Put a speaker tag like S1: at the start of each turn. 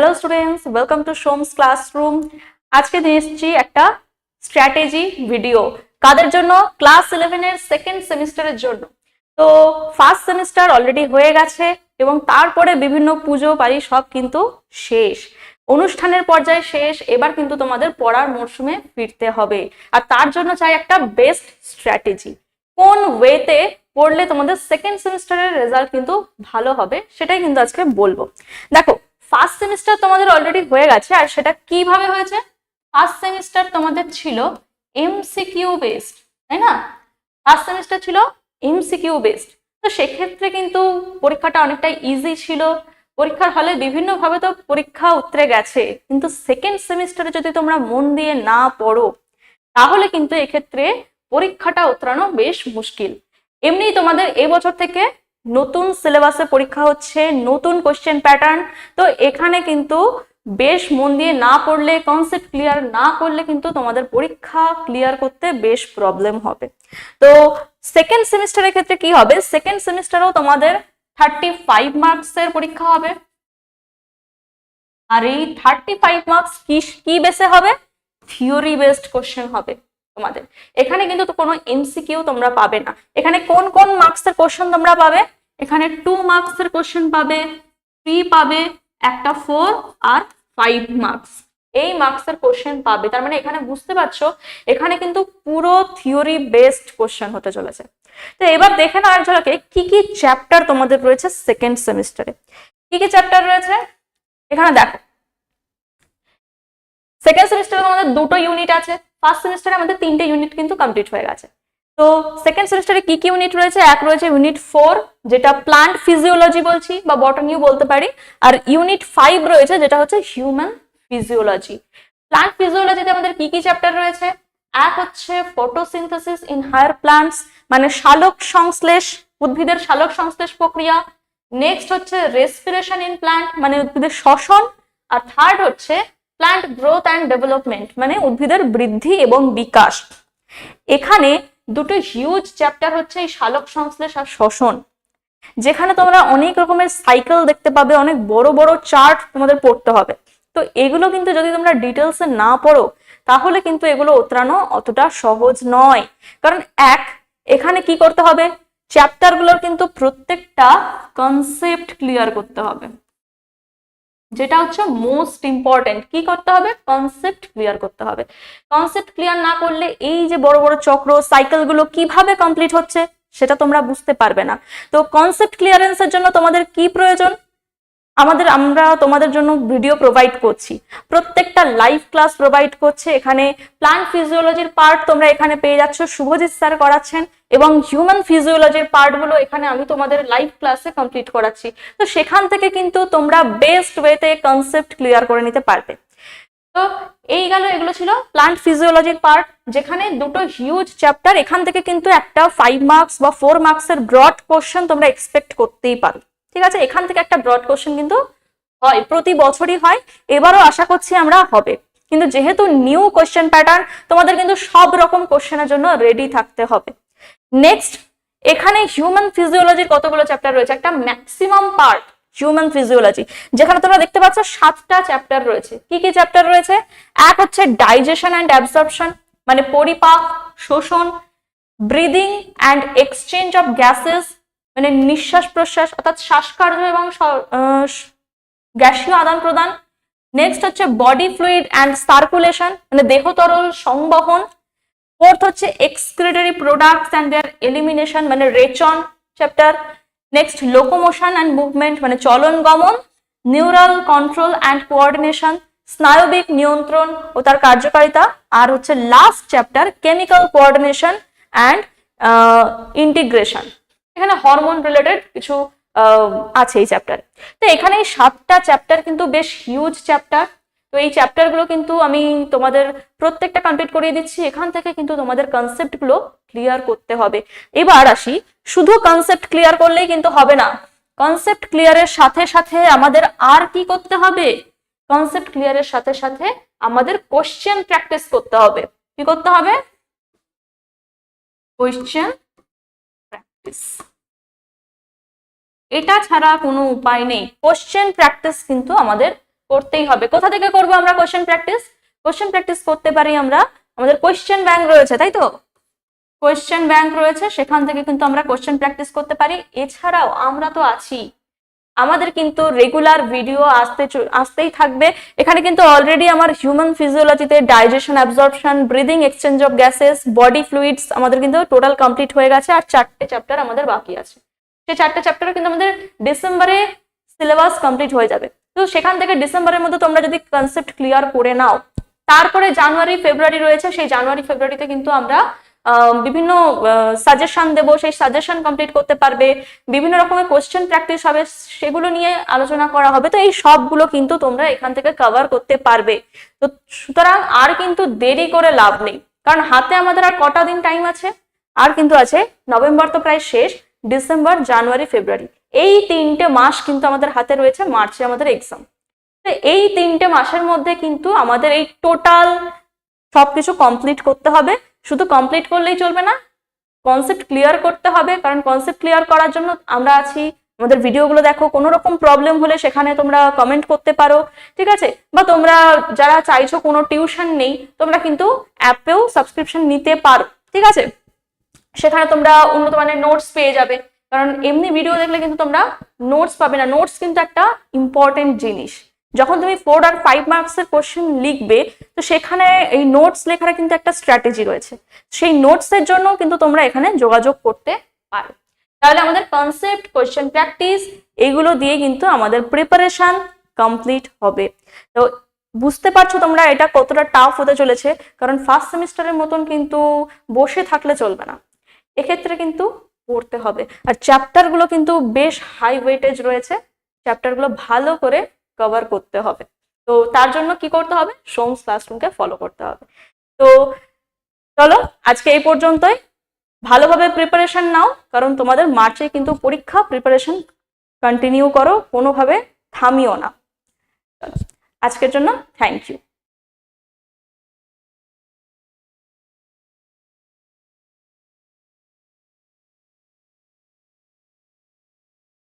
S1: Hello students welcome to Som's classroom আজকে নিয়ে একটা স্ট্র্যাটেজি ভিডিও কাদের জন্য? ক্লাস ইলেভেনের সেকেন্ড সেমিস্টারের জন্য। তো ফার্স্ট সেমিস্টার অলরেডি হয়ে গেছে এবং তারপরে বিভিন্ন পুজো পারি সব কিন্তু শেষ। অনুষ্ঠানের পর্যায়ে শেষ, এবার কিন্তু তোমাদের পড়ার মরশুমে ফিরতে হবে। আর তার জন্য চাই একটা বেস্ট স্ট্র্যাটেজি কোন ওয়েতে পড়লে তোমাদের সেকেন্ড সেমিস্টারের রেজাল্ট কিন্তু ভালো হবে, সেটাই কিন্তু আজকে বলব। দেখো ফার্স্ট সেমিস্টার তোমাদের অলরেডি হয়ে গেছে, আর সেটা কীভাবে হয়েছে? ফার্স্ট সেমিস্টার তোমাদের ছিল এমসিকিউ বেসড তাই না? ফার্স্ট সেমিস্টার ছিল এমসিকিউ বেসড তো সেক্ষেত্রে কিন্তু পরীক্ষাটা অনেকটাই ইজি ছিল। পরীক্ষার হলে বিভিন্নভাবে তো পরীক্ষা উতরে গেছে। কিন্তু সেকেন্ড সেমিস্টারে যদি তোমরা মন দিয়ে না পড়ো, তাহলে কিন্তু এক্ষেত্রে পরীক্ষাটা উতরানো বেশ মুশকিল। এমনি তোমাদের এবছর থেকে নতুন সিলেবাসে পরীক্ষা হচ্ছে, নতুন কোশ্চেন প্যাটার্ন তো এখানে কিন্তু বেশ মন দিয়ে না পড়লে কনসেপ্ট ক্লিয়ার না করলে কিন্তু তোমাদের পরীক্ষা ক্লিয়ার করতে বেশ প্রবলেম হবে। তো সেকেন্ড সেমিস্টারের ক্ষেত্রে কি হবে? সেকেন্ড সেমিস্টারেও তোমাদের থার্টি ফাইভ মার্কসের পরীক্ষা হবে। আর এই থার্টি ফাইভ মার্কস কি কি বেসে হবে? থিওরি বেসড কোশ্চেন হবে। তোমাদের। এখানে কিন্তু কোনো এমসিকিউ তোমরা পাবে না। এখানে কোন কোন মার্কসের কোশ্চেন তোমরা পাবে? এখানে টু মার্কসের কোশ্চেন পাবে থ্রি পাবে, একটা ফোর আর ফাইভ মার্কস এই মার্কসের কোশ্চেন পাবে। তার মানে এখানে বুঝতে পারছ, এখানে কিন্তু পুরো থিওরি বেসড কোশ্চেন হতে চলেছে। তো এবার দেখে এক ঝলকে কি কি চ্যাপ্টার তোমাদের রয়েছে সেকেন্ড সেমিস্টারে কি কি চ্যাপ্টার রয়েছে? এখানে দেখো। সেকেন্ড সেমিস্টারে তোমাদের দুটো ইউনিট আছে। ফার্স্ট সেমিস্টারে আমাদের তিনটে ইউনিট কিন্তু কমপ্লিট হয়ে গেছে। তো সেকেন্ড সেমিস্টারে কি কি ইউনিট রয়েছে? এক রয়েছে ইউনিট ফোর যেটা প্লান্ট ফিজিওলজি বলছি বা বটনিও বলতে পারি। আর ইউনিট ফাইভ রয়েছে, যেটা হচ্ছে হিউম্যান ফিজিওলজি প্লান্ট ফিজিওলজিতে আমাদের কি কি চ্যাপ্টার রয়েছে? এক হচ্ছে ফটোসিনথেসিস ইন হায়ার প্লান্টস মানে শালক সংশ্লেষ, উদ্ভিদের শালক সংশ্লেষ প্রক্রিয়া। নেক্সট হচ্ছে রেসপিরেশন ইন প্লান্ট মানে উদ্ভিদের শ্বসন। আর থার্ড হচ্ছে প্লান্ট গ্রোথ অ্যান্ড ডেভেলপমেন্ট মানে উদ্ভিদের বৃদ্ধি এবং বিকাশ। এখানে দুটো হিউজ চ্যাপ্টার হচ্ছে এই শালক সংশ্লেষ আর শ্বসন, যেখানে তোমরা অনেক রকমের সাইকেল দেখতে পাবে, অনেক বড় বড় চার্ট তোমাদের পড়তে হবে। তো এগুলো কিন্তু যদি তোমরা ডিটেলসে না পড়ো, তাহলে কিন্তু এগুলো উতরানো অতটা সহজ নয়। কারণ এক, এখানে কি করতে হবে? চ্যাপ্টারগুলোর কিন্তু প্রত্যেকটা কনসেপ্ট ক্লিয়ার করতে হবে। যেটা হচ্ছে মোস্ট ইম্পর্টেন্ট কি করতে হবে? কনসেপ্ট ক্লিয়ার করতে হবে। কনসেপ্ট ক্লিয়ার না করলে এই যে বড় বড় চক্র সাইকেলগুলো কীভাবে কমপ্লিট হচ্ছে সেটা তোমরা বুঝতে পারবে না। তো কনসেপ্ট ক্লিয়ারেন্সের জন্য তোমাদের কি প্রয়োজন? আমাদের, আমরা তোমাদের জন্য ভিডিও প্রোভাইড করছি। প্রত্যেকটা লাইভ ক্লাস প্রোভাইড করছে। এখানে প্লান্ট ফিজিওলজির পার্ট তোমরা এখানে পেয়ে যাচ্ছ। শুভজিৎ স্যার করাচ্ছেন। এবং হিউম্যান ফিজিওলজির পার্টগুলো এখানে আমি তোমাদের লাইভ ক্লাসে কমপ্লিট করাচ্ছি। তো সেখান থেকে কিন্তু তোমরা বেস্ট ওয়েতে কনসেপ্ট ক্লিয়ার করে নিতে পারবে। তো এই গেল, এগুলো ছিল প্লান্ট ফিজিওলজির পার্ট যেখানে দুটো হিউজ চ্যাপ্টার এখান থেকে কিন্তু একটা ফাইভ মার্কস বা ফোর মার্কসের ব্রড কোশ্চেন তোমরা এক্সপেক্ট করতেই পারো। ঠিক আছে? এখান থেকে একটা ব্রড কোশ্চেন কিন্তু হয়, প্রতি বছরই হয়। এবারও আশা করছি আমরা হবে। কিন্তু যেহেতু নিউ কোশ্চেন প্যাটার্ন তোমাদের কিন্তু সব রকম কোশ্চেনের জন্য রেডি থাকতে হবে। নেক্সট এখানে হিউম্যান ফিজিওলজির কতগুলো চ্যাপ্টার রয়েছে? একটা ম্যাক্সিমাম পার্ট হিউম্যান ফিজিওলজি যেখানে তোমরা দেখতে পাচ্ছ সাতটা চ্যাপ্টার রয়েছে। কি কি চ্যাপ্টার রয়েছে? এক হচ্ছে ডাইজেশন অ্যান্ড অ্যাবসর্পশন মানে পরিপাক, শোষণ breathing and exchange of gases মানে নিঃশ্বাস প্রশ্বাস, অর্থাৎ শ্বাসকার্য এবং গ্যাসীয় আদান প্রদান। নেক্সট হচ্ছে বডি ফ্লুইড অ্যান্ড সার্কুলেশন মানে দেহ তরল সংবহন। ফোর্থ হচ্ছে excretory products and their elimination মানে রেচন chapter next locomotion and movement মানে চলন গমন নিউরাল কন্ট্রোল অ্যান্ড কোঅর্ডিনেশন স্নায়বিক নিয়ন্ত্রণ ও তার কার্যকারিতা, আর হচ্ছে last chapter chemical coordination and integration এখানে হরমোন রিলেটেড কিছু আছে এই চ্যাপ্টারে তো এখানে সাতটা চ্যাপ্টার কিন্তু বেশ হিউজ চ্যাপ্টার তো এই চ্যাপ্টারগুলো কিন্তু আমি তোমাদের প্রত্যেকটা কমপ্লিট করিয়ে দিচ্ছি। এখান থেকে কিন্তু তোমাদের কনসেপ্টগুলো ক্লিয়ার করতে হবে। এবার আসি, শুধু কনসেপ্ট ক্লিয়ার করলেই কিন্তু হবে না। কনসেপ্ট ক্লিয়ারের সাথে সাথে আমাদের আর কি করতে হবে? কনসেপ্ট ক্লিয়ারের সাথে সাথে আমাদের কোশ্চেন প্র্যাকটিস করতে হবে। কি করতে হবে? কোশ্চেন প্র্যাকটিস এটা ছাড়া কোনো উপায় নেই। কোশ্চেন প্র্যাকটিস কিন্তু আমাদের করতেই হবে। কোথা থেকে করব আমরা কোশ্চেন প্র্যাকটিস কোশ্চেন প্র্যাকটিস করতে পারি আমরা, আমাদের কোশ্চেন ব্যাংক রয়েছে, তাই তো? কোশ্চেন ব্যাংক রয়েছে, সেখান থেকে কিন্তু আমরা কোশ্চেন প্র্যাকটিস করতে পারি। এছাড়াও আমরা তো আছি। আমাদের কিন্তু রেগুলার ভিডিও আসতে আসতেই থাকবে। এখানে কিন্তু অলরেডি আমার human ফিজিওলজিতে digestion absorption breathing exchange of gases body fluids আমাদের কিন্তু টোটাল কমপ্লিট হয়ে গেছে আর চারটে চ্যাপ্টার আমাদের বাকি আছে। সেই চারটে চ্যাপ্টার কিন্তু আমাদের ডিসেম্বরে সিলেবাস কমপ্লিট হয়ে যাবে। তো সেখান থেকে ডিসেম্বরের মধ্যে তোমরা যদি কনসেপ্ট ক্লিয়ার করে নাও, তারপরে জানুয়ারি, ফেব্রুয়ারি রয়েছে, সেই জানুয়ারি, ফেব্রুয়ারিতে কিন্তু আমরা বিভিন্ন সাজেশন দেবো, সেই সাজেশন কমপ্লিট করতে পারবে, বিভিন্ন রকমের কোশ্চেন প্র্যাকটিস হবে, সেগুলো নিয়ে আলোচনা করা হবে, তো এই সবগুলো কিন্তু তোমরা এখান থেকে কভার করতে পারবে। তো সুতরাং আর কিন্তু দেরি করে লাভ নেই, কারণ হাতে আমাদের আর কটা দিন টাইম আছে, আর কিন্তু আছে, নভেম্বর তো প্রায় শেষ, ডিসেম্বর, জানুয়ারি, ফেব্রুয়ারি। এই তিনটে মাস কিন্তু আমাদের হাতে রয়েছে মার্চে আমাদের এক্সাম তো এই তিনটে মাসের মধ্যে কিন্তু আমাদের এই টোটাল সবকিছু কমপ্লিট করতে হবে। শুধু কমপ্লিট করলেই চলবে না কনসেপ্ট ক্লিয়ার করতে হবে। কারণ কনসেপ্ট ক্লিয়ার করার জন্য আমরা আছি, আমাদের ভিডিওগুলো দেখো, কোনো রকম প্রবলেম হলে সেখানে তোমরা কমেন্ট করতে পারো, ঠিক আছে? বা তোমরা যারা চাইছো কোনো টিউশন নেই, তোমরা কিন্তু অ্যাপেও সাবস্ক্রিপশন নিতে পারো, ঠিক আছে? সেখানে তোমরা উন্নত মানের নোটস পেয়ে যাবে। কারণ এমনি ভিডিও দেখলে কিন্তু তোমরা নোটস পাবে না। নোটস কিন্তু একটা ইম্পর্টেন্ট জিনিস। যখন তুমি ফোর আর ফাইভ মার্কসের কোশ্চেন লিখবে, তো সেখানে এই নোটস লেখার কিন্তু একটা স্ট্র্যাটেজি রয়েছে। সেই নোটসের জন্য কিন্তু তোমরা এখানে যোগাযোগ করতে পারো। তাহলে আমাদের কনসেপ্ট কোয়েশ্চেন প্র্যাকটিস এগুলো দিয়ে কিন্তু আমাদের প্রিপারেশন কমপ্লিট হবে। তো বুঝতে পারছ তোমরা এটা কতটা টাফ হতে চলেছে? কারণ ফার্স্ট সেমিস্টারের মতন কিন্তু বসে থাকলে চলবে না। এক্ষেত্রে কিন্তু পড়তে হবে। আর চ্যাপ্টারগুলো কিন্তু বেশ হাই ওয়েটেজ রয়েছে। চ্যাপ্টারগুলো ভালো করে কভার করতে হবে। তো তার জন্য কি করতে হবে? সোমস ক্লাসরুমকে ফলো করতে হবে। তো চলো, আজকে এই পর্যন্তই। ভালোভাবে প্রিপারেশন নাও, কারণ তোমাদের মার্চে কিন্তু পরীক্ষা প্রিপারেশন কন্টিনিউ করো, কোনোভাবে থামিও না। আজকের জন্য থ্যাংক ইউ